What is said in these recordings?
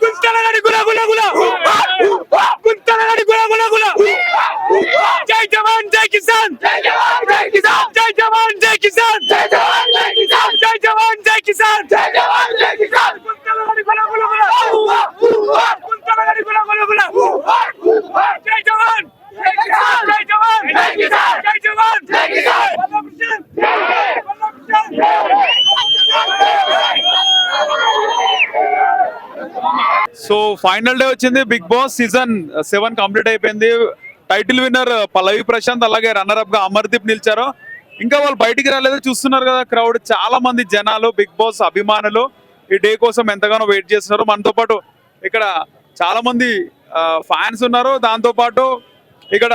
గుంతలగడి గుల గుల గుల గుంతలగడి గుల గుల గుల జై జవాన్ జై కిసాన్ జై జవాన్ జై కిసాన్ జై జవాన్ జై కిసాన్ జై జవాన్ జై కిసాన్ జై జవాన్ జై కిసాన్ జై జవాన్ జై కిసాన్ గుంతలగడి గుల గుల గుల గుంతలగడి గుల గుల గుల జై జవాన్ జై కిసాన్ జై జవాన్ జై కిసాన్ జై జవాన్ జై కిసాన్ సో ఫైనల్ డే వచ్చింది Bigg Boss season seven complete అయిపోయింది. టైటిల్ విన్నర్ పల్లవి ప్రశాంత్ అలాగే రన్నర్ అప్గా అమర్దీప్ నిలిచారు. ఇంకా వాళ్ళు బయటికి రాలేదు. చూస్తున్నారు కదా క్రౌడ్ చాలా మంది జనాలు బిగ్ బాస్ అభిమానులు ఈ డే కోసం ఎంతగానో వెయిట్ చేస్తున్నారు. మనతో పాటు ఇక్కడ చాలా మంది ఫ్యాన్స్ ఉన్నారు. దాంతో పాటు ఇక్కడ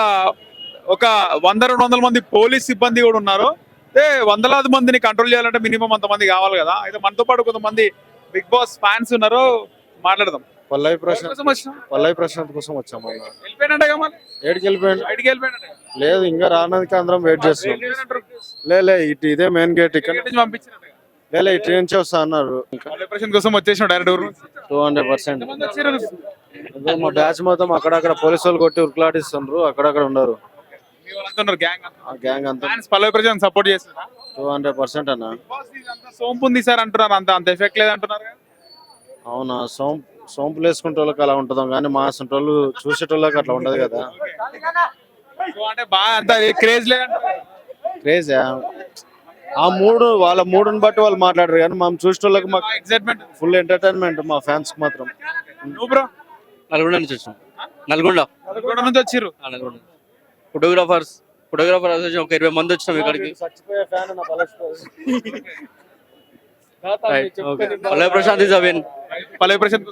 ఒక వంద రెండు వందల మంది పోలీస్ సిబ్బంది కూడా ఉన్నారు. అయితే వందలాది మందిని కంట్రోల్ చేయాలంటే మినిమం అంతమంది కావాలి కదా. అయితే మనతో పాటు కొంతమంది బిగ్ బాస్ ఫ్యాన్స్ ఉన్నారు. మాట్లాడదాం. పల్లవి ప్రశాంత్ పల్లవి ప్రశాంత్ కోసం వచ్చాం అన్న. వెళ్ళిపోయినట్టుగా మరి? ఏడికి వెళ్ళిపోయాడు. బయటికి వెళ్ళిపోయినట్టుగా లేదు ఇంకా రానందుకు అందరం వెయిట్ చేస్తున్నాం. లే లే ఇటు ఇదే మెయిన్ గేట్ ఇక్కడ. లే ఇటు నుంచి వస్తా అన్నారు. కోసం వచ్చేసిన డైరెక్ట్. Two hundred percent? మా బ్యాచ్ మొత్తం అక్కడక్కడ పోలీసు వాళ్ళు కొట్టి ఉరుకులాడిస్తున్నారు అక్కడక్కడ ఉన్నారు గ్యాంగ్ అంతా. ఆ గ్యాంగ్ అంతా. ఫ్యాన్స్ పల్లవి ప్రజలను సపోర్ట్ టూ హండ్రెడ్ పర్సెంట్ అన్న. సోంపు ఉంది సార్ అంటున్నారు అంత అంత ఎఫెక్ట్ లేదు అంటున్నారు కదా? అవునా సోంపు సోంపులు వేసుకుంటే వాళ్ళకి అలా ఉంటుందాం కానీ మా వాళ్ళు చూసేటోళ్ళకి అట్లా ఉండదు కదా. సో అంటే బాగా అంత క్రేజ్ క్రేజ్ ఆ? మూడు వాళ్ళ మూడుని బట్టి వాళ్ళు మాట్లాడరు కానీ మనం చూసేటోళ్ళకి మాకు ఎక్సైట్మెంట్ ఫుల్ ఎంటర్టైన్మెంట్ మా ఫ్యాన్స్ మాత్రం. నువ్వు బ్రో నల్గొండ నుంచి వచ్చినాం నల్గొండ. నల్గొండ నుంచి వచ్చిర్రు? ఆ, నల్గొండ. ఫోటోగ్రాఫర్స్ ఫోటోగ్రాఫర్ అసోసియేషన్ ఒక ఇరవై మంది వచ్చినాం ఇక్కడికి. చచ్చిపోయే ఫ్యాన్ నా పల్లవి ప్రశాంత్ ఇస్ అవిన్ పల్లవి ప్రశాంత్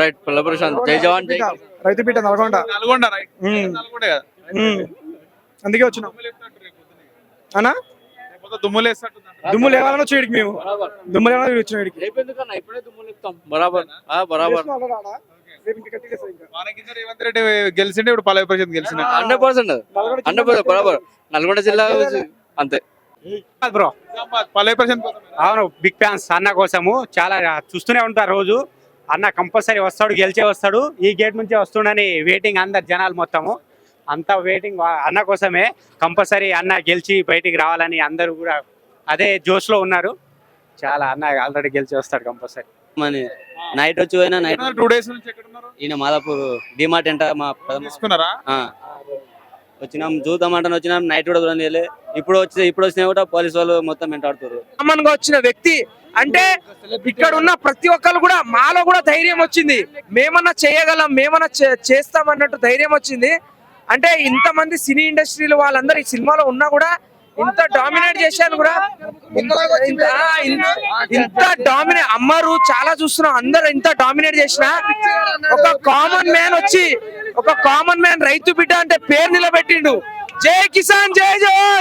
రైట్ పల్లవి ప్రశాంత్. జై జవాన్ జై రైతుపీట నల్గొండ. నల్గొండ రైట్ మ్మ్. నల్గొండ కదా. ఉమ్. అందుకే వచ్చినాం. అనా దుమ్ము లేవాలని వచ్చి వీడికి మేము. దుమ్ము లేవాలని వచ్చిన వీడికి ఇప్పుడే బరాబర్. బరాబర్. రేవంత్ రెడ్డి గెలిచిండే ఇప్పుడు పల్లవి ప్రశాంత్ గెలిచిన hundred percent. Nalgonda hundred percent. బరాబర్. నల్గొండ జిల్లా అంతే. బ్రో. అవును బిగ్ ఫ్యాన్స్ అన్న కోసము చాలా చూస్తూనే ఉంటారు రోజు. అన్న కంపల్సరీ వస్తాడు గెలిచే వస్తాడు. ఈ గేట్ నుంచే వస్తుండని వెయిటింగ్ అందరు జనాలు మొత్తము. అంతా వెయిటింగ్ అన్న కోసమే కంపల్సరీ అన్న గెలిచి బయటికి రావాలని అందరూ కూడా అదే జోష్లో ఉన్నారు. చాలా అన్న ఆల్రెడీ గెలిచి వస్తాడు కంపల్సరీ. మన. నైట్ వచ్చి పోయినా నైట్ టూ డేస్ నుంచి ఎక్కడ ఉన్నారు ఈయన మాదాపూర్ డిమార్ట్ ఎంట మా తీసుకున్నారా. వచ్చినాం చూద్దామంటే వచ్చినాం. నైట్ కూడా చూడండి ఇప్పుడు వచ్చి ఇప్పుడు వచ్చినా కూడా పోలీస్ వాళ్ళు మొత్తం వెంటాడుతారు కామన్గా వచ్చిన వ్యక్తి అంటే ఇక్కడ ఉన్న ప్రతి ఒక్కరు కూడా మాలో కూడా ధైర్యం వచ్చింది. మేమన్నా చేయగలం మేమన్నా చే- చేస్తాం అన్నట్టు ధైర్యం వచ్చింది. అంటే ఇంతమంది సినీ ఇండస్ట్రీలు వాళ్ళందరూ ఈ సినిమాలో ఉన్నా కూడా ఇంత డామినేట్ చేశాను కూడా. ఇంత- ఇంత- ఇంత డామినేట్ అమ్మరు చాలా చూస్తున్నాం. అందరు ఇంత డామినేట్ చేసిన ఒక కామన్ మ్యాన్ వచ్చి ఒక కామన్ మ్యాన్ రైతు బిడ్డ అంటే పేరు నిలబెట్టిండు. జై కిసాన్ జై జవాన్!